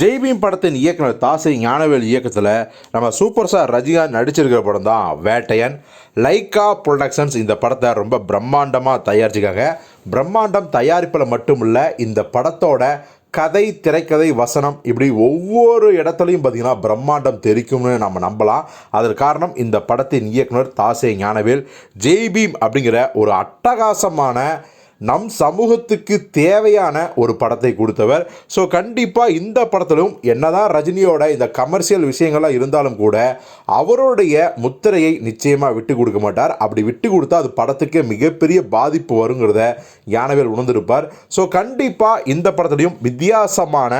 ஜெய்பீம் படத்தின் இயக்குனர் தாசை ஞானவேல் இயக்கத்தில் நம்ம சூப்பர் ஸ்டார் ரஜினிகாந்த் நடிச்சிருக்கிற படம் தான் வேட்டையன். லைக்கா ப்ரொடக்ஷன்ஸ் இந்த படத்தை ரொம்ப பிரம்மாண்டமாக தயாரிச்சிருக்காங்க. பிரம்மாண்டம் தயாரிப்பில் மட்டும் இல்லை இந்த படத்தோட கதை திரைக்கதை வசனம் இப்படி ஒவ்வொரு இடத்துலையும் பார்த்தீங்கன்னா பிரம்மாண்டம் தெரிக்கும்னு நம்ம நம்பலாம். அதற்கு காரணம் இந்த படத்தின் இயக்குனர் தாசே ஞானவேல். ஜெய்பீம் அப்படிங்கிற ஒரு அட்டகாசமான நம் சமூகத்துக்கு தேவையான ஒரு படத்தை கொடுத்தவர். ஸோ கண்டிப்பாக இந்த படத்திலும் என்னதான் ரஜினியோட இந்த கமர்ஷியல் விஷயங்கள்லாம் இருந்தாலும் கூட அவருடைய முத்திரையை நிச்சயமாக விட்டு கொடுக்க மாட்டார். அப்படி விட்டு கொடுத்தா அது படத்துக்கே மிகப்பெரிய பாதிப்பு வருங்கிறத யானவேல் உணர்ந்திருப்பார். ஸோ கண்டிப்பாக இந்த படத்துலையும் வித்தியாசமான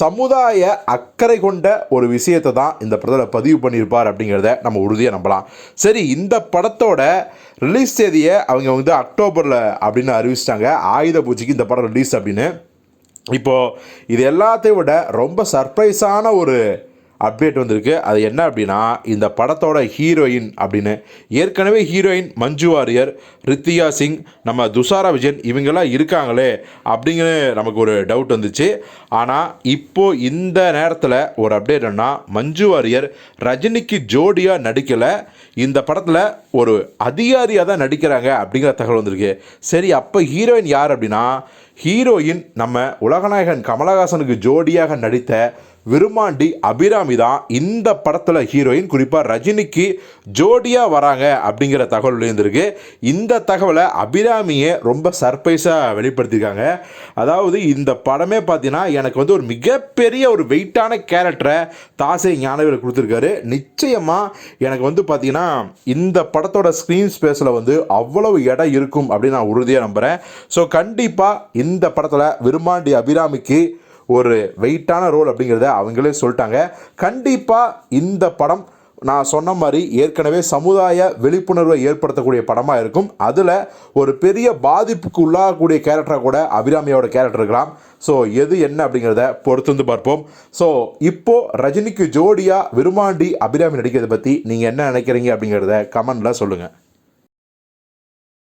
சமுதாய அக்கறை கொண்ட ஒரு விஷயத்தை தான் இந்த படத்தில் பதிவு பண்ணியிருப்பார் அப்படிங்கிறத நம்ம உறுதியாக நம்பலாம். சரி இந்த படத்தோட ரிலீஸ் தேதியை அவங்க வந்து அக்டோபரில் அப்படின்னு ஆரம்பிச்சிட்டாங்க. ஆயுத பூஜைக்கு இந்த படம் ரிலீஸ் அப்படின்னு. இப்போது இது எல்லாத்தையும் விட ரொம்ப சர்ப்ரைஸான ஒரு அப்டேட் வந்திருக்கு. அது என்ன அப்படின்னா இந்த படத்தோட ஹீரோயின் அப்படின்னு. ஏற்கனவே ஹீரோயின் மஞ்சு வாரியர் ரித்தியா சிங் நம்ம துஷாரா விஜயன் இவங்கெல்லாம் இருக்காங்களே அப்படிங்கிற நமக்கு ஒரு டவுட் வந்துச்சு. ஆனால் இப்போது இந்த நேரத்தில் ஒரு அப்டேட் என்ன மஞ்சு வாரியர் ரஜினிக்கு ஜோடியாக நடிக்கலை. இந்த படத்தில் ஒரு அதிகாரியாக தான் நடிக்கிறாங்க அப்படிங்கிற தகவல் வந்திருக்கு. சரி அப்போ ஹீரோயின் யார் அப்படின்னா ஹீரோயின் நம்ம உலகநாயகன் கமலஹாசனுக்கு ஜோடியாக நடித்த விருமாண்டி அபிராமி தான் இந்த படத்தில் ஹீரோயின் குறிப்பாக ரஜினிக்கு ஜோடியாக வராங்க அப்படிங்கிற தகவல் விழுந்திருக்கு இந்த தகவலை அபிராமியை ரொம்ப சர்ப்ரைஸாக வெளிப்படுத்தியிருக்காங்க. அதாவது இந்த படமே பார்த்தீங்கன்னா எனக்கு வந்து ஒரு மிகப்பெரிய ஒரு வெயிட்டான கேரக்டரை தாசை ஞானவேல் கொடுத்துருக்காரு. நிச்சயமாக எனக்கு வந்து பார்த்தீங்கன்னா இந்த படத்தோட ஸ்க்ரீன் ஸ்பேஸில் வந்து அவ்வளவு இடம் இருக்கும் அப்படின்னு நான் உறுதியாக நம்புகிறேன் ஸோ கண்டிப்பாக இந்த படத்தில் விருமாண்டி அபிராமிக்கு ஒரு வெயிட்டான ரோல் அப்படிங்கிறத அவங்களே சொல்லிட்டாங்க. கண்டிப்பாக இந்த படம் நான் சொன்ன மாதிரி ஏற்கனவே சமுதாய விழிப்புணர்வை ஏற்படுத்தக்கூடிய படமாக இருக்கும். அதில் ஒரு பெரிய பாதிப்புக்கு உள்ளாகக்கூடிய கேரக்டராக கூட அபிராமியோட கேரக்டர் இருக்கலாம். ஸோ எது என்ன அப்படிங்கிறத பொறுத்து வந்து பார்ப்போம். ஸோ இப்போது ரஜினிக்கு ஜோடியாக விருமாண்டி அபிராமி நடிக்கிறதை பற்றி நீங்கள் என்ன நினைக்கிறீங்க அப்படிங்கிறத கமெண்டில் சொல்லுங்கள்